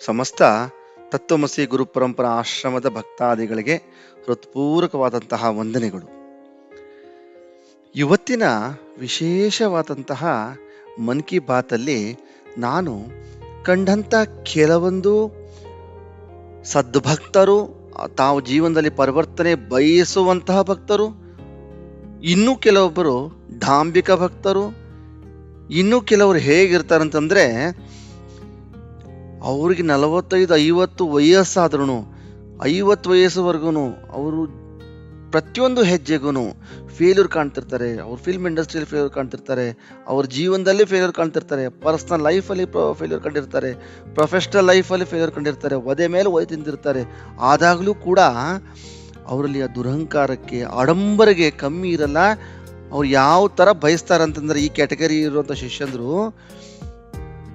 ಸಮಸ್ತ ತತ್ವಮಸಿ ಗುರು ಪರಂಪರಾ ಆಶ್ರಮದ ಭಕ್ತಾದಿಗಳಿಗೆ ಹೃತ್ಪೂರ್ವಕವಾದಂತಹ ವಂದನೆಗಳು. ಇವತ್ತಿನ ವಿಶೇಷವಾದಂತಹ ಮನ್ ಕಿ ಬಾತಲ್ಲಿ ನಾನು ಕಂಡಂಥ ಕೆಲವೊಂದು ಸದ್ಭಕ್ತರು, ತಾವು ಜೀವನದಲ್ಲಿ ಪರಿವರ್ತನೆ ಬಯಸುವಂತಹ ಭಕ್ತರು, ಇನ್ನೂ ಕೆಲವೊಬ್ಬರು ಡಾಂಬಿಕ ಭಕ್ತರು, ಇನ್ನೂ ಕೆಲವರು ಹೇಗಿರ್ತಾರಂತಂದ್ರೆ ಅವ್ರಿಗೆ ನಲವತ್ತೈದು, ಐವತ್ತು ವಯಸ್ಸಾದ್ರೂ ಐವತ್ತು ವಯಸ್ಸುವರೆಗೂ ಅವರು ಪ್ರತಿಯೊಂದು ಹೆಜ್ಜೆಗೂ ಫೇಲ್ಯೂರ್ ಕಾಣ್ತಿರ್ತಾರೆ. ಅವ್ರ ಫಿಲ್ಮ್ ಇಂಡಸ್ಟ್ರಿಯಲ್ಲಿ ಫೇಲ್ಯೂರ್ ಕಾಣ್ತಿರ್ತಾರೆ. ಅವ್ರ ಜೀವನದಲ್ಲಿ ಫೇಲ್ಯೂರ್ ಕಾಣ್ತಿರ್ತಾರೆ. ಪರ್ಸ್ನಲ್ ಲೈಫಲ್ಲಿ ಫೇಲ್ಯೂರ್ ಕಂಡಿರ್ತಾರೆ. ಪ್ರೊಫೆಷ್ನಲ್ ಲೈಫಲ್ಲಿ ಫೇಲ್ಯೂರ್ ಕಂಡಿರ್ತಾರೆ. ಒದೆ ಮೇಲೆ ಒದೆ ತಿಂದಿರ್ತಾರೆ. ಆದಾಗಲೂ ಕೂಡ ಅವರಲ್ಲಿ ಆ ದುರಹಂಕಾರಕ್ಕೆ, ಆಡಂಬರಿಗೆ ಕಮ್ಮಿ ಇರಲ್ಲ. ಅವ್ರು ಯಾವ ಥರ ಬಯಸ್ತಾರೆ ಅಂತಂದ್ರೆ ಈ ಕ್ಯಾಟಗರಿ ಇರುವಂಥ ಶಿಷ್ಯಂದ್ರು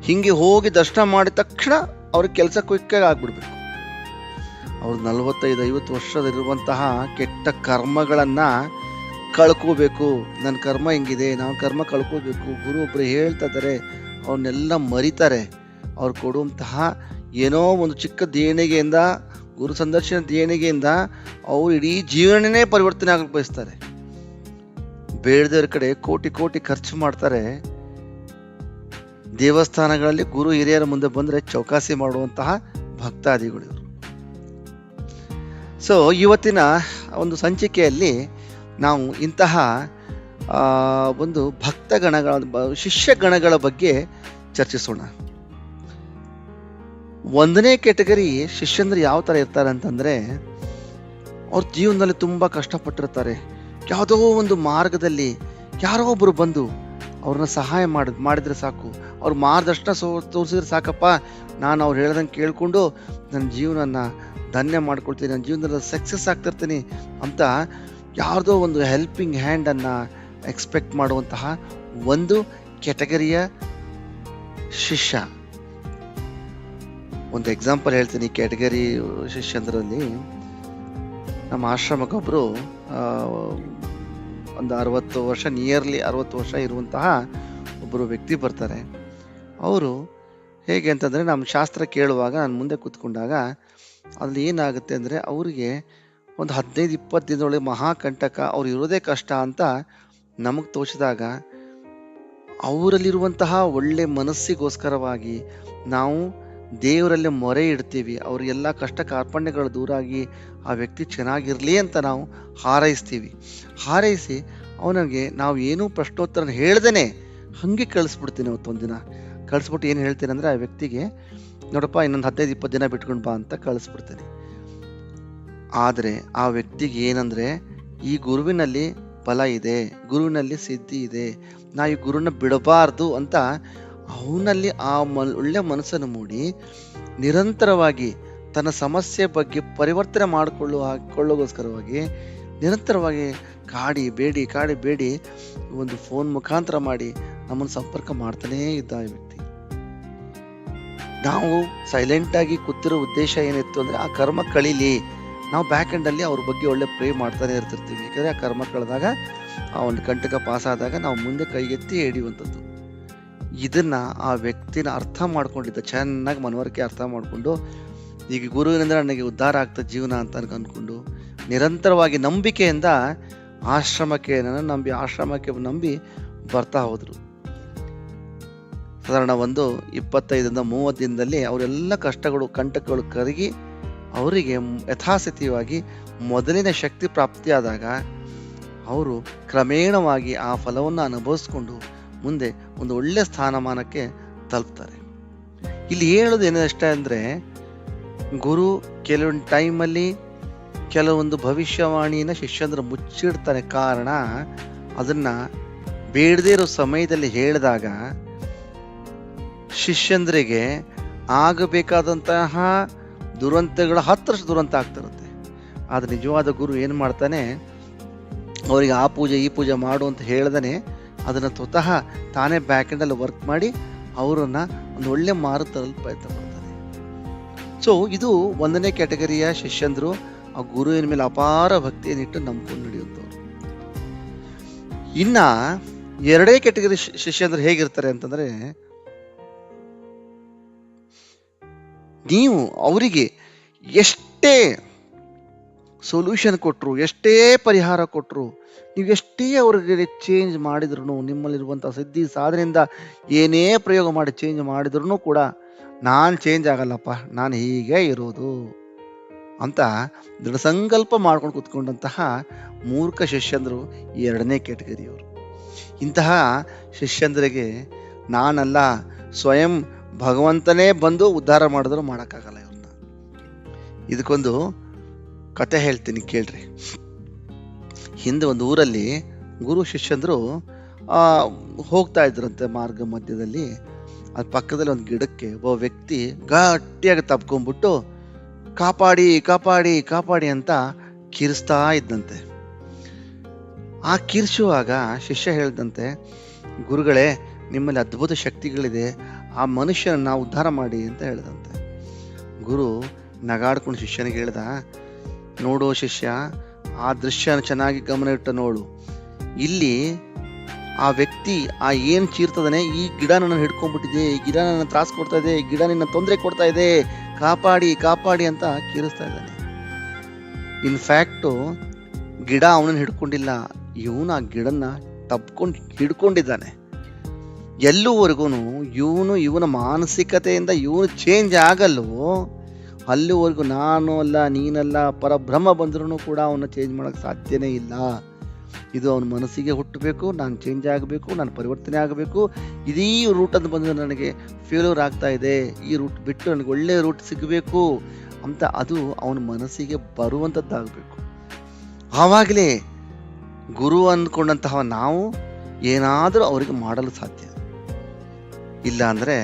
ಹಿಂಗೆ ಹೋಗಿ ದರ್ಶನ ಮಾಡಿದ ತಕ್ಷಣ ಅವ್ರ ಕೆಲಸ ಕ್ವಿಕ್ಕಾಗಿ ಆಗ್ಬಿಡ್ಬೇಕು. ಅವ್ರು ನಲವತ್ತೈದು, ಐವತ್ತು ವರ್ಷದಲ್ಲಿರುವಂತಹ ಕೆಟ್ಟ ಕರ್ಮಗಳನ್ನು ಕಳ್ಕೋಬೇಕು. ನನ್ನ ಕರ್ಮ ಹಿಂಗಿದೆ ನಾವು ಕರ್ಮ ಕಳ್ಕೋಬೇಕು. ಗುರು ಒಬ್ಬರು ಹೇಳ್ತಾ ಇದ್ದಾರೆ ಅವನ್ನೆಲ್ಲ ಮರಿತಾರೆ. ಅವ್ರು ಕೊಡುವಂತಹ ಏನೋ ಒಂದು ಚಿಕ್ಕ ದೇಣಿಗೆಯಿಂದ, ಗುರು ಸಂದರ್ಶನ ದೇಣಿಗೆಯಿಂದ ಅವ್ರು ಇಡೀ ಜೀವನನೇ ಪರಿವರ್ತನೆ ಆಗಕ್ಕೆ ಬಯಸ್ತಾರೆ. ಬೇಡದವ್ರ ಕಡೆ ಕೋಟಿ ಕೋಟಿ ಖರ್ಚು ಮಾಡ್ತಾರೆ. ದೇವಸ್ಥಾನಗಳಲ್ಲಿ ಗುರು ಹಿರಿಯರ ಮುಂದೆ ಬಂದರೆ ಚೌಕಾಸಿ ಮಾಡುವಂತಹ ಭಕ್ತಾದಿಗಳು ಇವರು. ಸೊ ಇವತ್ತಿನ ಒಂದು ಸಂಚಿಕೆಯಲ್ಲಿ ನಾವು ಇಂತಹ ಒಂದು ಭಕ್ತ ಗಣಗಳ ಶಿಷ್ಯ ಗಣಗಳ ಬಗ್ಗೆ ಚರ್ಚಿಸೋಣ. ಒಂದನೇ ಕೆಟಗರಿ ಶಿಷ್ಯಂದ್ರೆ ಯಾವ ಥರ ಇರ್ತಾರೆ ಅಂತಂದರೆ, ಅವ್ರ ಜೀವನದಲ್ಲಿ ತುಂಬ ಕಷ್ಟಪಟ್ಟಿರ್ತಾರೆ. ಯಾವುದೋ ಒಂದು ಮಾರ್ಗದಲ್ಲಿ ಯಾರೋ ಒಬ್ಬರು ಬಂದು ಅವ್ರನ್ನ ಸಹಾಯ ಮಾಡಿದ್ ಮಾಡಿದ್ರೆ ಸಾಕು. ಅವ್ರು ಮಾರ್ಗದರ್ಶನ ಸೋ, ತೋರಿಸಿದ್ರೆ ಸಾಕಪ್ಪ. ನಾನು ಅವ್ರು ಹೇಳ್ದಂಗೆ ಕೇಳಿಕೊಂಡು ನನ್ನ ಜೀವನನ ಧನ್ಯ ಮಾಡ್ಕೊಳ್ತೀನಿ ನನ್ನ ಜೀವನದಲ್ಲಿ ಸಕ್ಸಸ್ ಆಗ್ತಿರ್ತೀನಿ ಅಂತ ಯಾರ್ದೋ ಒಂದು ಹೆಲ್ಪಿಂಗ್ ಹ್ಯಾಂಡನ್ನು ಎಕ್ಸ್ಪೆಕ್ಟ್ ಮಾಡುವಂತಹ ಒಂದು ಕೆಟಗರಿಯ ಶಿಷ್ಯ. ಒಂದು ಎಕ್ಸಾಂಪಲ್ ಹೇಳ್ತೀನಿ ಕ್ಯಾಟಗರಿ ಶಿಷ್ಯಂದ್ರಲ್ಲಿ ನಮ್ಮ ಆಶ್ರಮಕ್ಕೊಬ್ಬರು ಒಂದು ಅರವತ್ತು ವರ್ಷ ನಿಯರ್ಲಿ ಅರವತ್ತು ವರ್ಷ ಇರುವಂತಹ ಒಬ್ಬರು ವ್ಯಕ್ತಿ ಬರ್ತಾರೆ. ಅವರು ಹೇಗೆ ಅಂತಂದರೆ ನಮ್ಮ ಶಾಸ್ತ್ರ ಕೇಳುವಾಗ ನಾನು ಮುಂದೆ ಕೂತ್ಕೊಂಡಾಗ ಅಲ್ಲಿ ಏನಾಗುತ್ತೆ ಅಂದರೆ ಅವರಿಗೆ ಒಂದು ಹದಿನೈದು, ಇಪ್ಪತ್ತು ದಿನದೊಳಗೆ ಮಹಾಕಂಟಕ, ಅವ್ರು ಇರೋದೇ ಕಷ್ಟ ಅಂತ ನಮಗೆ ತೋಚಿದಾಗ ಅವರಲ್ಲಿರುವಂತಹ ಒಳ್ಳೆ ಮನಸ್ಸಿಗೋಸ್ಕರವಾಗಿ ನಾವು ದೇವರಲ್ಲಿ ಮೊರೆ ಇಡ್ತೀವಿ, ಅವ್ರ ಎಲ್ಲ ಕಷ್ಟ ಕಾರ್ಪಣ್ಯಗಳು ದೂರಾಗಿ ಆ ವ್ಯಕ್ತಿ ಚೆನ್ನಾಗಿರಲಿ ಅಂತ ನಾವು ಹಾರೈಸ್ತೀವಿ. ಹಾರೈಸಿ ಅವನಿಗೆ ನಾವು ಏನೂ ಪ್ರಶ್ನೋತ್ತರ ಹೇಳ್ದೇ ಹಾಗೆ ಕಳಿಸ್ಬಿಡ್ತೀನಿ ಅವತ್ತೊಂದು ದಿನ. ಕಳಿಸ್ಬಿಟ್ಟು ಏನು ಹೇಳ್ತೀನಿ ಅಂದರೆ ಆ ವ್ಯಕ್ತಿಗೆ, ನೋಡಪ್ಪ ಇನ್ನೊಂದು ಹದಿನೈದು, ಇಪ್ಪತ್ತು ದಿನ ಬಿಟ್ಕೊಂಡು ಬಾ ಅಂತ ಕಳಿಸ್ಬಿಡ್ತೀನಿ. ಆದರೆ ಆ ವ್ಯಕ್ತಿಗೆ ಏನಂದರೆ, ಈ ಗುರುವಿನಲ್ಲಿ ಫಲ ಇದೆ, ಗುರುವಿನಲ್ಲಿ ಸಿದ್ಧಿ ಇದೆ, ನಾ ಈ ಗುರುನ ಬಿಡಬಾರ್ದು ಅಂತ ಅವನಲ್ಲಿ ಆ ಒಳ್ಳೆ ಮನಸ್ಸನ್ನು ಮೂಡಿ ನಿರಂತರವಾಗಿ ತನ್ನ ಸಮಸ್ಯೆ ಬಗ್ಗೆ ಪರಿವರ್ತನೆ ಮಾಡಿಕೊಳ್ಳುವ ಕೊಳ್ಳೋಗೋಸ್ಕರವಾಗಿ ನಿರಂತರವಾಗಿ ಕಾಡಿ ಬೇಡಿ ಕಾಡಿ ಬೇಡಿ ಒಂದು ಫೋನ್ ಮುಖಾಂತರ ಮಾಡಿ ನಮ್ಮನ್ನು ಸಂಪರ್ಕ ಮಾಡ್ತಾನೇ ಇದ್ದ ಈ ವ್ಯಕ್ತಿ. ನಾವು ಸೈಲೆಂಟಾಗಿ ಕೂತಿರೋ ಉದ್ದೇಶ ಏನಿತ್ತು ಅಂದರೆ ಆ ಕರ್ಮ ಕಳೀಲಿ. ನಾವು ಬ್ಯಾಕ್ ಎಂಡಲ್ಲಿ ಅವ್ರ ಬಗ್ಗೆ ಒಳ್ಳೆ ಪ್ರೇ ಮಾಡ್ತಾನೆ ಇರ್ತಿರ್ತೀವಿ. ಯಾಕಂದರೆ ಆ ಕರ್ಮ ಕಳೆದಾಗ ಆ ಒಂದು ಕಂಟಕ ಪಾಸಾದಾಗ ನಾವು ಮುಂದೆ ಕೈಗೆತ್ತಿ ಹಿಡಿಯುವಂಥದ್ದು ಇದನ್ನ ಆ ವ್ಯಕ್ತಿನ ಅರ್ಥ ಮಾಡ್ಕೊಂಡಿದ್ದ, ಚೆನ್ನಾಗಿ ಮನವರಿಕೆ ಅರ್ಥ ಮಾಡಿಕೊಂಡು, ಈಗ ಗುರುವಿನಿಂದ ನನಗೆ ಉದ್ಧಾರ ಆಗ್ತದೆ ಜೀವನ ಅಂತ ಅನ್ಕೊಂಡು, ನಿರಂತರವಾಗಿ ನಂಬಿಕೆಯಿಂದ ಆಶ್ರಮಕ್ಕೆ ನನ್ನ ನಂಬಿ ಆಶ್ರಮಕ್ಕೆ ನಂಬಿ ಬರ್ತಾ ಹೋದರು. ಸಾಧಾರಣ ಒಂದು ಇಪ್ಪತ್ತೈದರಿಂದ ಮೂವತ್ತು ದಿನದಲ್ಲಿ ಅವರೆಲ್ಲ ಕಷ್ಟಗಳು, ಕಂಟಕಗಳು ಕರಗಿ ಅವರಿಗೆ ಯಥಾಸ್ಥಿತಿಯಾಗಿ ಮೊದಲಿನ ಶಕ್ತಿ ಪ್ರಾಪ್ತಿಯಾದಾಗ, ಅವರು ಕ್ರಮೇಣವಾಗಿ ಆ ಫಲವನ್ನು ಅನುಭವಿಸ್ಕೊಂಡು ಮುಂದೆ ಒಂದು ಒಳ್ಳೆ ಸ್ಥಾನಮಾನಕ್ಕೆ ತಲುಪ್ತಾರೆ. ಇಲ್ಲಿ ಹೇಳೋದು ಏನಷ್ಟೇ ಅಂದರೆ, ಗುರು ಕೆಲವೊಂದು ಟೈಮಲ್ಲಿ ಕೆಲವೊಂದು ಭವಿಷ್ಯವಾಣಿನ ಶಿಷ್ಯಂದ್ರ ಮುಚ್ಚಿಡ್ತಾನೆ ಕಾರಣ, ಅದನ್ನ ಬೇಡದೇ ಇರೋ ಸಮಯದಲ್ಲಿ ಹೇಳಿದಾಗ ಶಿಷ್ಯಂದ್ರಿಗೆ ಆಗಬೇಕಾದಂತಹ ದುರಂತಗಳ ಹತ್ತರಷ್ಟು ದುರಂತ ಆಗ್ತಿರುತ್ತೆ. ಆದರೆ ನಿಜವಾದ ಗುರು ಏನು ಮಾಡ್ತಾನೆ, ಅವರಿಗೆ ಆ ಪೂಜೆ ಈ ಪೂಜೆ ಮಾಡು ಅಂತ ಹೇಳ್ದೇ ಅದನ್ನು ಸ್ವತಃ ತಾನೇ ಬ್ಯಾಕ್ ಎಂಡಲ್ಲಿ ವರ್ಕ್ ಮಾಡಿ ಅವರನ್ನು ಒಂದು ಒಳ್ಳೆ ಮಾರು ತರಲು ಪ್ರಯತ್ನ ಸೊ ಇದು ಒಂದನೇ ಕ್ಯಾಟಗರಿಯ ಶಿಷ್ಯಂದರು, ಆ ಗುರುವಿನ ಮೇಲೆ ಅಪಾರ ಭಕ್ತಿಯನ್ನಿಟ್ಟು ನಂಬಿಕೊಂಡು ನಡೆಯುವಂಥವ್ರು. ಇನ್ನ ಎರಡೇ ಕ್ಯಾಟಗರಿ ಶಿಷ್ಯಂದರು ಹೇಗಿರ್ತಾರೆ ಅಂತಂದ್ರೆ, ನೀವು ಅವರಿಗೆ ಎಷ್ಟೇ ಸೊಲ್ಯೂಷನ್ ಕೊಟ್ಟರು ಎಷ್ಟೇ ಪರಿಹಾರ ಕೊಟ್ಟರು ನೀವು ಎಷ್ಟೇ ಅವ್ರಿಗೆ ಚೇಂಜ್ ಮಾಡಿದ್ರು ನಿಮ್ಮಲ್ಲಿರುವಂಥ ಸಿದ್ಧಿ ಸಾಧನೆಯಿಂದ ಏನೇ ಪ್ರಯೋಗ ಮಾಡಿ ಚೇಂಜ್ ಮಾಡಿದ್ರು ಕೂಡ ನಾನು ಚೇಂಜ್ ಆಗಲ್ಲಪ್ಪ, ನಾನು ಹೀಗೆ ಇರೋದು ಅಂತ ದೃಢ ಸಂಕಲ್ಪ ಮಾಡ್ಕೊಂಡು ಕೂತ್ಕೊಂಡಂತಹ ಮೂರ್ಖ ಶಿಷ್ಯಂದರು ಎರಡನೇ ಕೆಟಗರಿಯವರು ಇಂತಹ ಶಿಷ್ಯಂದರಿಗೆ ನಾನಲ್ಲ, ಸ್ವಯಂ ಭಗವಂತನೇ ಬಂದು ಉದ್ಧಾರ ಮಾಡಿದ್ರು ಮಾಡೋಕ್ಕಾಗಲ್ಲ ಇವ್ರನ್ನ. ಇದಕ್ಕೊಂದು ಕತೆ ಹೇಳ್ತೀನಿ, ಕೇಳ್ರಿ. ಹಿಂದೆ ಒಂದು ಊರಲ್ಲಿ ಗುರು ಶಿಷ್ಯಂದರು ಹೋಗ್ತಾ ಇದ್ರಂತೆ ಮಾರ್ಗ ಮಧ್ಯದಲ್ಲಿ. ಅದ್ರ ಪಕ್ಕದಲ್ಲಿ ಒಂದು ಗಿಡಕ್ಕೆ ಒಬ್ಬ ವ್ಯಕ್ತಿ ಗಟ್ಟಿಯಾಗಿ ತಪ್ಕೊಂಡ್ಬಿಟ್ಟು ಕಾಪಾಡಿ ಕಾಪಾಡಿ ಕಾಪಾಡಿ ಅಂತ ಕಿರಿಸ್ತಾ ಇದ್ದಂತೆ ಆ ಕಿರಿಸುವಾಗ ಶಿಷ್ಯ ಹೇಳ್ದಂತೆ, ಗುರುಗಳೇ, ನಿಮ್ಮಲ್ಲಿ ಅದ್ಭುತ ಶಕ್ತಿಗಳಿದೆ, ಆ ಮನುಷ್ಯನನ್ನ ಉದ್ಧಾರ ಮಾಡಿ ಅಂತ ಹೇಳ್ದಂತೆ. ಗುರು ನಗಾಡ್ಕೊಂಡು ಶಿಷ್ಯನಿಗೆ ಹೇಳ್ದ, ನೋಡು ಶಿಷ್ಯ ಆ ದೃಶ್ಯನ ಚೆನ್ನಾಗಿ ಗಮನ ಇಟ್ಟು ನೋಡು. ಇಲ್ಲಿ ಆ ವ್ಯಕ್ತಿ ಆ ಏನು ಚೀರ್ತದನೆ ಈ ಗಿಡ ನನ್ನ ಹಿಡ್ಕೊಂಡ್ಬಿಟ್ಟಿದೆ, ಈ ಗಿಡ ನನ್ನ ತ್ರಾಸ ಕೊಡ್ತಾ ಇದೆ ಗಿಡ ನಿನ್ನ ತೊಂದರೆ ಕೊಡ್ತಾ ಇದೆ, ಕಾಪಾಡಿ ಕಾಪಾಡಿ ಅಂತ ಕೀರಿಸ್ತಾ ಇದ್ದಾನೆ. ಇನ್ಫ್ಯಾಕ್ಟು ಗಿಡ ಅವನನ್ನು ಹಿಡ್ಕೊಂಡಿಲ್ಲ, ಇವನು ಆ ಗಿಡನ ತಪ್ಕೊಂಡು ಹಿಡ್ಕೊಂಡಿದ್ದಾನೆ. ಎಲ್ಲೂವರೆಗೂ ಇವನು ಇವನ ಮಾನಸಿಕತೆಯಿಂದ, ಇವನು ಚೇಂಜ್ ಆಗಲ್ವೋ ಅಲ್ಲಿವರೆಗೂ ನಾನು ಅಲ್ಲ, ನೀನಲ್ಲ, ಪರಬ್ರಹ್ಮ ಬಂದ್ರೂ ಕೂಡ ಅವನ್ನ ಚೇಂಜ್ ಮಾಡೋಕ್ಕೆ ಸಾಧ್ಯನೇ ಇಲ್ಲ. ಇದು ಅವನ ಮನಸ್ಸಿಗೆ ಹುಟ್ಟಬೇಕು, ನಾನು ಚೇಂಜ್ ಆಗಬೇಕು, ನಾನು ಪರಿವರ್ತನೆ ಆಗಬೇಕು. ಇದೀ ರೂಟ್ ಅಂತ ಬಂದು ನನಗೆ ಫೇಲ್ಯೂರ್ ಆಗ್ತಾ ಇದೆ. ಈ ರೂಟ್ ಬಿಟ್ಟು ನನಗೆ ಒಳ್ಳೆಯ ರೂಟ್ ಸಿಗಬೇಕು ಅಂತ ಅದು ಅವನ ಮನಸ್ಸಿಗೆ ಬರುವಂಥದ್ದಾಗಬೇಕು ಆವಾಗಲೇ ಗುರು ಅಂದ್ಕೊಂಡಂತಹ ನಾವು ಏನಾದರೂ ಅವರಿಗೆ ಮಾಡಲು ಸಾಧ್ಯ. ಇಲ್ಲ ಅಂದರೆ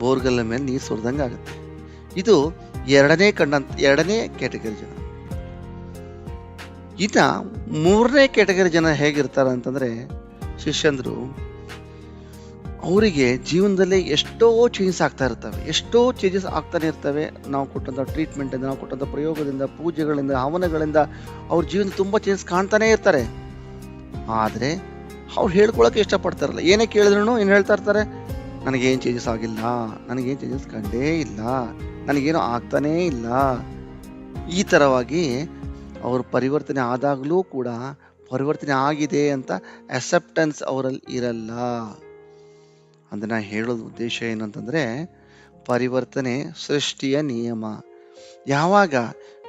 ಬೋರ್ಗಲ್ಲ ಮೇಲೆ ನೀರು ಸುರಿದಂಗೆ ಆಗುತ್ತೆ ಇದು ಎರಡನೇ ಕಂಡಂತ, ಎರಡನೇ ಕ್ಯಾಟಗರಿ ಜನ. ಇನ್ನ ಮೂರನೇ ಕ್ಯಾಟಗರಿ ಜನ ಹೇಗಿರ್ತಾರೆ ಅಂತಂದ್ರೆ, ಶಿಷ್ಯಂದರು, ಅವರಿಗೆ ಜೀವನದಲ್ಲಿ ಎಷ್ಟೋ ಚೇಂಜಸ್ ಆಗ್ತಾ ಇರ್ತವೆ. ಎಷ್ಟೋ ಚೇಂಜಸ್ ಆಗ್ತಾನೆ ಇರ್ತವೆ. ನಾವು ಕೊಟ್ಟಂಥ ಟ್ರೀಟ್ಮೆಂಟಿಂದ ನಾವು ಕೊಟ್ಟಂಥ ಪ್ರಯೋಗದಿಂದ, ಪೂಜೆಗಳಿಂದ ಹವನಗಳಿಂದ ಅವ್ರ ಜೀವನ ತುಂಬ ಚೇಂಜಸ್ ಕಾಣ್ತಾನೆ ಇರ್ತಾರೆ. ಆದರೆ ಅವ್ರು ಹೇಳ್ಕೊಳಕ್ಕೆ ಇಷ್ಟಪಡ್ತಾರಲ್ಲ. ಏನೇ ಕೇಳಿದ್ರು ಏನು ಹೇಳ್ತಾ ಇರ್ತಾರೆ ನನಗೇನು ಚೇಂಜಸ್ ಆಗಿಲ್ಲ, ನನಗೇನು ಚೇಂಜಸ್ ಕಂಡೇ ಇಲ್ಲ, ನನಗೇನು ಆಗ್ತಾನೇ ಇಲ್ಲ. ಈ ಥರವಾಗಿ ಅವರು ಪರಿವರ್ತನೆ ಆದಾಗಲೂ ಕೂಡ ಪರಿವರ್ತನೆ ಆಗಿದೆ ಅಂತ ಅಸೆಪ್ಟೆನ್ಸ್ ಅವರಲ್ಲಿ ಇರಲ್ಲ. ಅದನ್ನು ಹೇಳೋದು ಉದ್ದೇಶ ಏನಂತಂದರೆ, ಪರಿವರ್ತನೆ ಸೃಷ್ಟಿಯ ನಿಯಮ. ಯಾವಾಗ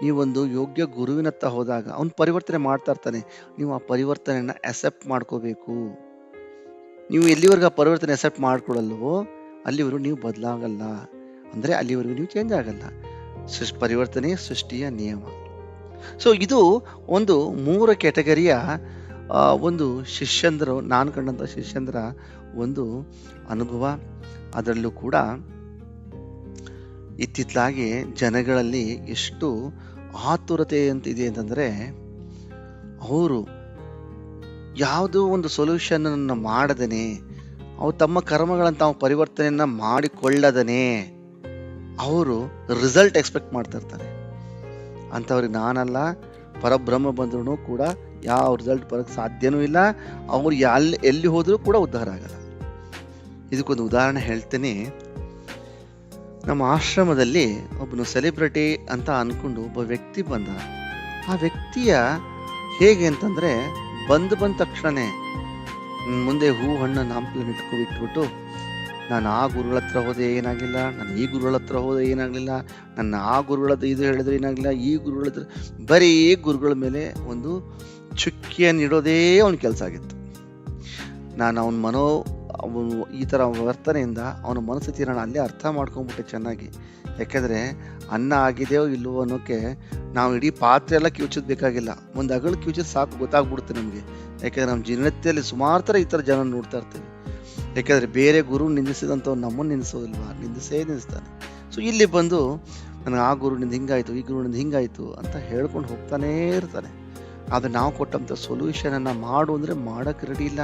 ನೀವೊಂದು ಯೋಗ್ಯ ಗುರುವಿನತ್ತ ಹೋದಾಗ ಅವನು ಪರಿವರ್ತನೆ ಮಾಡ್ತಾ ಇರ್ತಾನೆ, ನೀವು ಆ ಪರಿವರ್ತನೆಯನ್ನು ಅಸೆಪ್ಟ್ ಮಾಡ್ಕೋಬೇಕು. ನೀವು ಎಲ್ಲಿವರೆಗೂ ಪರಿವರ್ತನೆ ಅಕ್ಸೆಪ್ಟ್ ಮಾಡಿಕೊಡಲ್ವೋ, ಅಲ್ಲಿವರೆಗೂ ನೀವು ಬದಲಾಗಲ್ಲ. ಅಂದರೆ ಅಲ್ಲಿವರೆಗೂ ನೀವು ಚೇಂಜ್ ಆಗಲ್ಲ. ಸೃಷ್ ಪರಿವರ್ತನೆ, ಸೃಷ್ಟಿಯ ನಿಯಮ. ಸೊ ಇದು ಒಂದು ಮೂರು ಕ್ಯಾಟಗರಿಯ ಒಂದು ಶಿಷ್ಯಂದರು, ನಾನು ಕಂಡಂಥ ಶಿಷ್ಯಂದ್ರ ಒಂದು ಅನುಭವ. ಅದರಲ್ಲೂ ಕೂಡ ಇತ್ತಿತ್ತಲಾಗಿ ಜನಗಳಲ್ಲಿ ಎಷ್ಟು ಆತುರತೆ ಅಂತಿದೆ ಅಂತಂದರೆ, ಅವರು ಯಾವುದೋ ಒಂದು ಸೊಲ್ಯೂಷನನ್ನು ಮಾಡದನೆ. ಅವು ತಮ್ಮ ಕರ್ಮಗಳನ್ನು ತಾವು ಪರಿವರ್ತನೆಯನ್ನ ಮಾಡಿಕೊಳ್ಳದೇನೆ. ಅವರು ರಿಸಲ್ಟ್ ಎಕ್ಸ್ಪೆಕ್ಟ್ ಮಾಡ್ತಾ ಇರ್ತಾರೆ. ಅಂಥವ್ರಿಗೆ ನಾನಲ್ಲ, ಪರಬ್ರಹ್ಮ ಬಂದ್ರೂ ಕೂಡ ಯಾವ ರಿಸಲ್ಟ್ ಬರೋಕ್ಕೆ ಸಾಧ್ಯನೂ ಇಲ್ಲ. ಅವ್ರು ಎಲ್ಲಿ ಎಲ್ಲಿ ಹೋದರೂ ಕೂಡ ಉದ್ಧಾರ ಆಗಲ್ಲ. ಇದಕ್ಕೊಂದು ಉದಾಹರಣೆ ಹೇಳ್ತೇನೆ. ನಮ್ಮ ಆಶ್ರಮದಲ್ಲಿ ಒಬ್ಬನು ಸೆಲೆಬ್ರಿಟಿ ಅಂತ ಅಂದ್ಕೊಂಡು ಒಬ್ಬ ವ್ಯಕ್ತಿ ಬಂದ. ಆ ವ್ಯಕ್ತಿಯ ಹೇಗೆ ಅಂತಂದ್ರೆ ಬಂದು ಬಂದ ತಕ್ಷಣನೇ ಮುಂದೆ ಹೂ ಹಣ್ಣನ್ನು ಹಂಪಲನ್ನು ಇಟ್ಕೊ ಇಟ್ಬಿಟ್ಟು, ನಾನು ಆ ಗುರುಗಳ ಹತ್ರ ಹೋದೆ ಏನಾಗಿಲ್ಲ ನಾನು ಈ ಗುರುಗಳ ಹತ್ರ ಹೋದೆ ಏನಾಗಲಿಲ್ಲ? ನನ್ನ ಆ ಗುರುಗಳ ಹತ್ರ ಇದು ಹೇಳಿದ್ರೆ ಏನಾಗಲಿಲ್ಲ? ಈ ಗುರುಗಳ ಹತ್ರ ಬರೀ ಗುರುಗಳ ಮೇಲೆ ಒಂದು ಚುಕ್ಕಿಯನ್ನು ಇಡೋದೇ ಅವನ ಕೆಲಸ ಆಗಿತ್ತು. ನಾನು ಅವನ ಮನೋ ಅವನು ಈ ಥರ ವರ್ತನೆಯಿಂದ ಅವನ ಮನಸ್ಸು ತೀರಣ ಅಲ್ಲೇ ಅರ್ಥ ಮಾಡ್ಕೊಂಬಿಟ್ಟೆ ಚೆನ್ನಾಗಿ. ಯಾಕೆಂದರೆ ಅನ್ನ ಆಗಿದೆಯೋ ಇಲ್ಲವೋ ಅನ್ನೋಕ್ಕೆ ನಾವು ಇಡೀ ಪಾತ್ರೆ ಎಲ್ಲ ಕಿವುಚೋದು ಬೇಕಾಗಿಲ್ಲ. ಒಂದು ಅಗಳು ಕಿವುಚೋದು ಸಾಕು ಗೊತ್ತಾಗ್ಬಿಡುತ್ತೆ ನಮಗೆ. ಯಾಕೆಂದರೆ ನಮ್ಮ ದಿನನಿತ್ಯದಲ್ಲಿ ಸುಮಾರು ಥರ ಈ ಥರ ಜನ ನೋಡ್ತಾ ಇರ್ತೀವಿ. ಯಾಕೆಂದರೆ ಬೇರೆ ಗುರು ನಿಂದಿಸಿದಂಥವ್ನು ನಮ್ಮನ್ನು ನಿಂದಿಸೋದಿಲ್ವಾ? ನಿಂದಿಸೇ ನಿಂದಿಸ್ತಾನೆ. ಸೊ ಇಲ್ಲಿ ಬಂದು ನನಗೆ ಆ ಗುರುನಿಂದ ಹಿಂಗಾಯಿತು, ಈ ಗುರುನಿಂದ ಹಿಂಗಾಯಿತು ಅಂತ ಹೇಳ್ಕೊಂಡು ಹೋಗ್ತಾನೇ ಇರ್ತಾನೆ. ಆದರೆ ನಾವು ಕೊಟ್ಟಂಥ ಸೊಲ್ಯೂಷನನ್ನು ಮಾಡು ಅಂದರೆ ಮಾಡೋಕ್ಕೆ ರೆಡಿ ಇಲ್ಲ.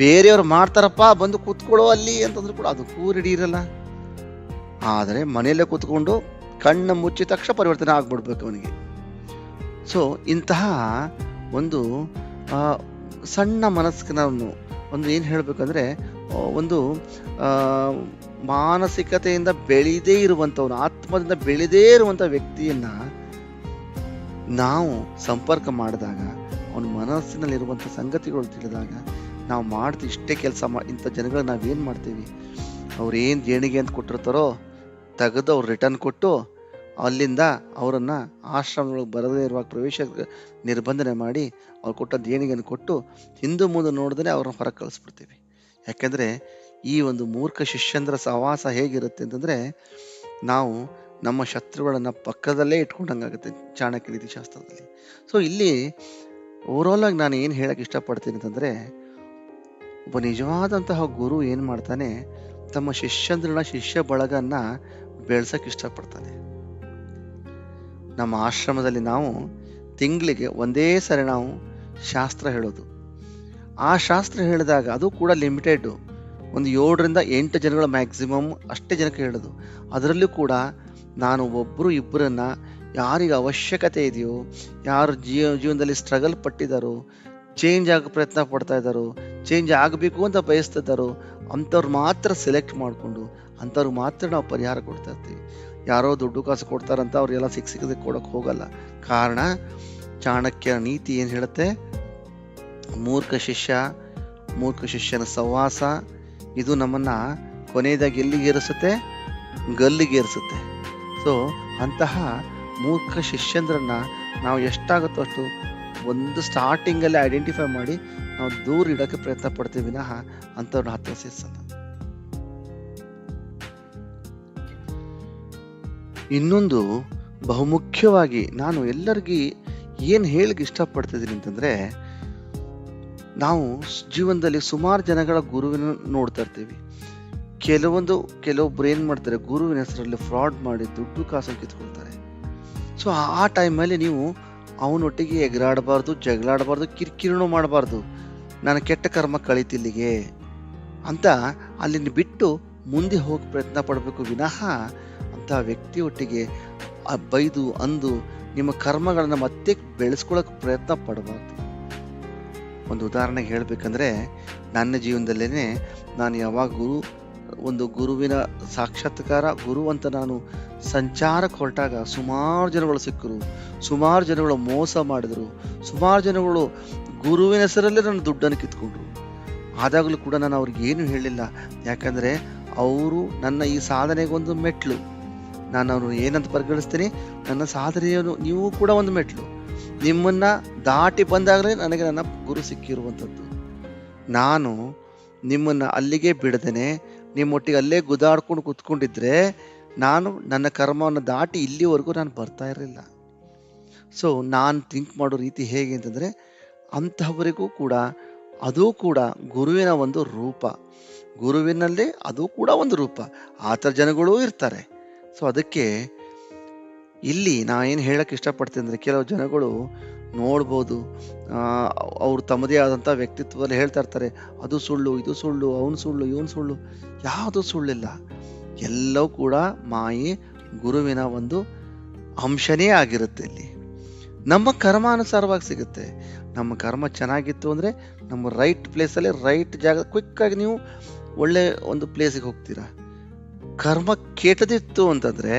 ಬೇರೆಯವ್ರು ಮಾಡ್ತಾರಪ್ಪ, ಬಂದು ಕೂತ್ಕೊಳ್ಳೋ ಅಲ್ಲಿ ಅಂತಂದ್ರು ಕೂಡ ಅದಕ್ಕೂ ರೆಡಿ ಇರಲ್ಲ. ಆದರೆ ಮನೆಯಲ್ಲೇ ಕೂತ್ಕೊಂಡು ಕಣ್ಣು ಮುಚ್ಚಿದ ತಕ್ಷಣ ಪರಿವರ್ತನೆ ಆಗ್ಬಿಡ್ಬೇಕು ಅವನಿಗೆ. ಸೊ ಇಂತಹ ಒಂದು ಸಣ್ಣ ಮನಸ್ಸಿನವನು, ಒಂದು ಏನು ಹೇಳಬೇಕಂದ್ರೆ ಒಂದು ಮಾನಸಿಕತೆಯಿಂದ ಬೆಳೆದೇ ಇರುವಂಥವನು, ಆತ್ಮದಿಂದ ಬೆಳೆದೇ ಇರುವಂಥ ವ್ಯಕ್ತಿಯನ್ನು ನಾವು ಸಂಪರ್ಕ ಮಾಡಿದಾಗ, ಅವನ ಮನಸ್ಸಿನಲ್ಲಿರುವಂಥ ಸಂಗತಿಗಳು ತಿಳಿದಾಗ ನಾವು ಮಾಡ್ತೀವಿ ಇಷ್ಟೇ ಕೆಲಸ ಮಾ, ಇಂಥ ಜನಗಳು ನಾವೇನು ಮಾಡ್ತೀವಿ? ಅವ್ರು ಏನು ದೇಣಿಗೆ ಅಂತ ಕೊಟ್ಟಿರ್ತಾರೋ ತೆಗೆದು ಅವ್ರು ರಿಟರ್ನ್ ಕೊಟ್ಟು ಅಲ್ಲಿಂದ ಅವರನ್ನು ಆಶ್ರಮಗಳಿಗೆ ಬರದೇ ಇರುವಾಗ ಪ್ರವೇಶ ನಿರ್ಬಂಧನೆ ಮಾಡಿ ಅವ್ರು ಕೊಟ್ಟ ದೇಣಿಗೆಯನ್ನು ಕೊಟ್ಟು ಹಿಂದೂ ಮುಂದೆ ನೋಡಿದ್ರೆ ಅವ್ರನ್ನ ಹೊರಗೆ ಕಳಿಸ್ಬಿಡ್ತೀವಿ. ಯಾಕೆಂದರೆ ಈ ಒಂದು ಮೂರ್ಖ ಶಿಷ್ಯಂದ್ರ ಸಹವಾಸ ಹೇಗಿರುತ್ತೆ ಅಂತಂದರೆ ನಾವು ನಮ್ಮ ಶತ್ರುಗಳನ್ನು ಪಕ್ಕದಲ್ಲೇ ಇಟ್ಕೊಂಡಂಗಾಗುತ್ತೆ ಚಾಣಕ್ಯ ನೀತಿಶಾಸ್ತ್ರದಲ್ಲಿ. ಸೊ ಇಲ್ಲಿ ಓವರಾಲ್ ಆಗಿ ನಾನು ಏನು ಹೇಳೋಕ್ಕೆ ಇಷ್ಟಪಡ್ತೀನಿ ಅಂತಂದರೆ ಒಬ್ಬ ನಿಜವಾದಂತಹ ಗುರು ಏನು ಮಾಡ್ತಾನೆ? ತಮ್ಮ ಶಿಷ್ಯಂದ್ರನ ಶಿಷ್ಯ ಬಳಗನ್ನ ಬೆಳೆಸಕ್ಕೆ ಇಷ್ಟಪಡ್ತಾನೆ. ನಮ್ಮ ಆಶ್ರಮದಲ್ಲಿ ನಾವು ತಿಂಗಳಿಗೆ ಒಂದೇ ಸರಿ ನಾವು ಶಾಸ್ತ್ರ ಹೇಳೋದು. ಆ ಶಾಸ್ತ್ರ ಹೇಳಿದಾಗ ಅದು ಕೂಡ ಲಿಮಿಟೆಡ್ ಒಂದು ಏಳರಿಂದ ಎಂಟು ಜನಗಳ ಮ್ಯಾಕ್ಸಿಮಮ್ ಅಷ್ಟೇ ಜನಕ್ಕೆ ಹೇಳೋದು. ಅದರಲ್ಲೂ ಕೂಡ ನಾನು ಒಬ್ಬರು ಇಬ್ಬರನ್ನ ಯಾರಿಗೆ ಅವಶ್ಯಕತೆ ಇದೆಯೋ, ಯಾರು ಜೀವ, ಜೀವನದಲ್ಲಿ ಸ್ಟ್ರಗಲ್ ಪಟ್ಟಿದ್ದಾರೋ ಚೇಂಜ್ ಆಗೋ ಪ್ರಯತ್ನ ಪಡ್ತಾ ಇದ್ದಾರೋ. ಚೇಂಜ್ ಆಗಬೇಕು ಅಂತ ಬಯಸ್ತಿದ್ದಾರೋ ಅಂಥವ್ರು ಮಾತ್ರ ಸೆಲೆಕ್ಟ್ ಮಾಡಿಕೊಂಡು ಅಂಥವ್ರು ಮಾತ್ರ ನಾವು ಪರಿಹಾರ ಕೊಡ್ತಾ ಇರ್ತೀವಿ. ಯಾರೋ ದುಡ್ಡು ಕಾಸು ಕೊಡ್ತಾರಂತ ಅವ್ರಿಗೆಲ್ಲ ಸಿಕ್ಕ ಸಿಕ್ಕದೆ ಕೊಡೋಕೆ ಹೋಗಲ್ಲ. ಕಾರಣ, ಚಾಣಕ್ಯ ನೀತಿ ಏನು ಹೇಳುತ್ತೆ? ಮೂರ್ಖ ಶಿಷ್ಯ, ಮೂರ್ಖ ಶಿಷ್ಯನ ಸಹವಾಸ, ಇದು ನಮ್ಮನ್ನು ಕೊನೆಯದಾಗಿ ಎಲ್ಲಿಗೆ ಏರಿಸುತ್ತೆ? ಗಲ್ಲಿಗೆ ಏರಿಸುತ್ತೆ. ಸೊ ಅಂತಹ ಮೂರ್ಖ ಶಿಷ್ಯಂದ್ರನ್ನ ನಾವು ಎಷ್ಟಾಗುತ್ತೋ ಅಷ್ಟು ಒಂದು ಸ್ಟಾರ್ಟಿಂಗಲ್ಲಿ ಐಡೆಂಟಿಫೈ ಮಾಡಿ ನಾವು ದೂರ ಇಡೋಕ್ಕೆ ಪ್ರಯತ್ನ ಪಡ್ತೀವಿ ವಿನಃ ಅಂಥವ್ರನ್ನ ಹತ್ರ ಸೇರಿಸಲ್ಲ ಇನ್ನೊಂದು ಬಹುಮುಖ್ಯವಾಗಿ ನಾನು ಎಲ್ಲರಿಗೂ ಏನು ಹೇಳಿಕ್ಕೆ ಇಷ್ಟಪಡ್ತಿದ್ದೀನಿ ಅಂತಂದರೆ, ನಾವು ಜೀವನದಲ್ಲಿ ಸುಮಾರು ಜನಗಳ ಗುರುವಿನ ನೋಡ್ತಾ ಇರ್ತೀವಿ. ಕೆಲವೊಂದು ಕೆಲವೊಬ್ರು ಏನು ಮಾಡ್ತಾರೆ, ಗುರುವಿನ ಹೆಸರಲ್ಲಿ ಫ್ರಾಡ್ ಮಾಡಿ ದುಡ್ಡು ಕಾಸು ಕಿತ್ಕೊಳ್ತಾರೆ. ಸೊ ಆ ಟೈಮಲ್ಲಿ ನೀವು ಅವನೊಟ್ಟಿಗೆ ಎಗರಾಡಬಾರ್ದು, ಜಗಳಾಡಬಾರ್ದು, ಕಿರಿಕಿರಿನೂ ಮಾಡಬಾರ್ದು. ನಾನು ಕೆಟ್ಟ ಕರ್ಮ ಕಳೀತಿಲ್ಲಿಗೆ ಅಂತ ಅಲ್ಲಿನ ಬಿಟ್ಟು ಮುಂದೆ ಹೋಗಿ ಪ್ರಯತ್ನ ಪಡಬೇಕು ವಿನಃ ಅಂತ ವ್ಯಕ್ತಿ ಒಟ್ಟಿಗೆ ಬೈದು, ಅಂದು ನಿಮ್ಮ ಕರ್ಮಗಳನ್ನು ಮತ್ತೆ ಬೆಳೆಸ್ಕೊಳಕ್ಕೆ ಪ್ರಯತ್ನ ಪಡಬಾರ್ದು. ಒಂದು ಉದಾಹರಣೆಗೆ ಹೇಳಬೇಕಂದ್ರೆ, ನನ್ನ ಜೀವನದಲ್ಲೇ ನಾನು ಯಾವಾಗಲೂ ಒಂದು ಗುರುವಿನ ಸಾಕ್ಷಾತ್ಕಾರ ಗುರು ಅಂತ ನಾನು ಸಂಚಾರಕ್ಕೆ ಹೊರಟಾಗ ಸುಮಾರು ಜನಗಳು ಸಿಕ್ಕರು, ಸುಮಾರು ಜನಗಳು ಮೋಸ ಮಾಡಿದರು, ಸುಮಾರು ಜನಗಳು ಗುರುವಿನ ಹೆಸರಲ್ಲೇ ನನ್ನ ದುಡ್ಡನ್ನು ಕಿತ್ಕೊಂಡ್ರು. ಆದಾಗಲೂ ಕೂಡ ನಾನು ಅವ್ರಿಗೆ ಏನು ಹೇಳಿಲ್ಲ ಯಾಕಂದರೆ ಅವರು ನನ್ನ ಈ ಸಾಧನೆಗೊಂದು ಮೆಟ್ಲು. ನಾನು ಅವ್ರನ್ನ ಏನಂತ ಪರಿಗಣಿಸ್ತೀನಿ? ನನ್ನ ಸಾಧನೆಯನ್ನು ನೀವು ಕೂಡ ಒಂದು ಮೆಟ್ಲು. ನಿಮ್ಮನ್ನು ದಾಟಿ ಬಂದಾಗಲೇ ನನಗೆ ನನ್ನ ಗುರು ಸಿಕ್ಕಿರುವಂಥದ್ದು. ನಾನು ನಿಮ್ಮನ್ನು ಅಲ್ಲಿಗೆ ಬಿಡದೇನೆ ನಿಮ್ಮೊಟ್ಟಿಗೆ ಅಲ್ಲೇ ಗುದಾಡ್ಕೊಂಡು ಕೂತ್ಕೊಂಡಿದ್ರೆ ನಾನು ನನ್ನ ಕರ್ಮವನ್ನು ದಾಟಿ ಇಲ್ಲಿವರೆಗೂ ನಾನು ಬರ್ತಾ ಇರಲಿಲ್ಲ. ಸೊ ನಾನು ಥಿಂಕ್ ಮಾಡೋ ರೀತಿ ಹೇಗೆ ಅಂತಂದರೆ ಅಂತಹವರಿಗೂ ಕೂಡ ಅದು ಕೂಡ ಗುರುವಿನ ಒಂದು ರೂಪ. ಗುರುವಿನಲ್ಲಿ ಅದು ಕೂಡ ಒಂದು ರೂಪ. ಆ ಥರ ಜನಗಳೂ ಇರ್ತಾರೆ. ಸೊ ಅದಕ್ಕೆ ಇಲ್ಲಿ ನಾ ಏನು ಹೇಳಕ್ಕೆ ಇಷ್ಟಪಡ್ತೀನಿ ಅಂದರೆ ಕೆಲವು ಜನಗಳು ನೋಡ್ಬೋದು ಅವರು ತಮ್ಮದೇ ಆದಂಥ ವ್ಯಕ್ತಿತ್ವದಲ್ಲಿ ಹೇಳ್ತಾ ಇರ್ತಾರೆ, ಅದು ಸುಳ್ಳು, ಇದು ಸುಳ್ಳು, ಅವನು ಸುಳ್ಳು, ಇವನು ಸುಳ್ಳು. ಯಾವುದು ಸುಳ್ಳಿಲ್ಲ. ಎಲ್ಲವೂ ಕೂಡ ಮಾಯಿ, ಗುರುವಿನ ಒಂದು ಅಂಶನೇ ಆಗಿರುತ್ತೆ ಇಲ್ಲಿ. ನಮ್ಮ ಕರ್ಮಾನುಸಾರವಾಗಿ ಸಿಗುತ್ತೆ. ನಮ್ಮ ಕರ್ಮ ಚೆನ್ನಾಗಿತ್ತು ಅಂದರೆ ನಮ್ಮ ರೈಟ್ ಪ್ಲೇಸಲ್ಲಿ ರೈಟ್ ಜಾಗ ಕ್ವಿಕ್ಕಾಗಿ ನೀವು ಒಳ್ಳೆ ಒಂದು ಪ್ಲೇಸಿಗೆ ಹೋಗ್ತೀರಾ. ಕರ್ಮ ಕೆಟ್ಟದಿತ್ತು ಅಂತಂದರೆ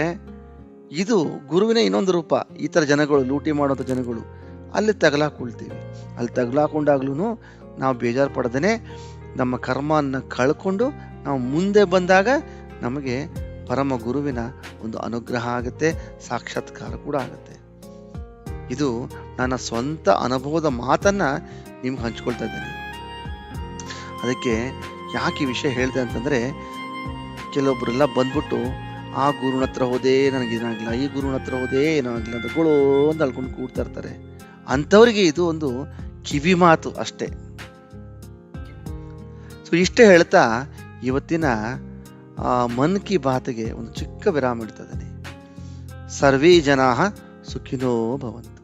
ಇದು ಗುರುವಿನ ಇನ್ನೊಂದು ರೂಪ. ಈ ಥರ ಜನಗಳು, ಲೂಟಿ ಮಾಡುವಂಥ ಜನಗಳು, ಅಲ್ಲಿ ತಗಲಾಕೊಳ್ತೀವಿ. ಅಲ್ಲಿ ತಗಲಾಕೊಂಡಾಗ್ಲೂ ನಾವು ಬೇಜಾರು ಪಡೆದೇ ನಮ್ಮ ಕರ್ಮವನ್ನು ಕಳ್ಕೊಂಡು ನಾವು ಮುಂದೆ ಬಂದಾಗ ನಮಗೆ ಪರಮ ಗುರುವಿನ ಒಂದು ಅನುಗ್ರಹ ಆಗುತ್ತೆ, ಸಾಕ್ಷಾತ್ಕಾರ ಕೂಡ ಆಗುತ್ತೆ. ಇದು ನನ್ನ ಸ್ವಂತ ಅನುಭವದ ಮಾತನ್ನು ನಿಮ್ಗೆ ಹಂಚ್ಕೊಳ್ತಾ ಇದ್ದೇನೆ. ಅದಕ್ಕೆ ಯಾಕೆ ಈ ವಿಷಯ ಹೇಳಿದೆ ಅಂತಂದರೆ ಕೆಲವೊಬ್ಬರೆಲ್ಲ ಬಂದ್ಬಿಟ್ಟು ಆ ಗುರುನ ಹತ್ರ ಹೋದೆ ನನಗೆ ಏನಾಗಿಲ್ಲ ಈ ಗುರುನ ಹತ್ರ ಹೋದೆ ಏನೂ ಅಂತ ಗೋಳು ಅಂತ ಅಳ್ಕೊಂಡು ಕೂಡ್ತಾ ಇರ್ತಾರೆ. ಅಂಥವ್ರಿಗೆ ಇದು ಒಂದು ಕಿವಿ ಮಾತು ಅಷ್ಟೇ. ಸೊ ಇಷ್ಟೇ ಹೇಳ್ತಾ ಇವತ್ತಿನ ಮನ್ ಕಿ ಬಾತ್ಗೆ ಒಂದು ಚಿಕ್ಕ ವಿರಾಮ ಇಡ್ತಾ ಇದ್ದೀನಿ. ಸರ್ವೇ ಜನಾ ಸುಖಿನೋ ಭವಂತು.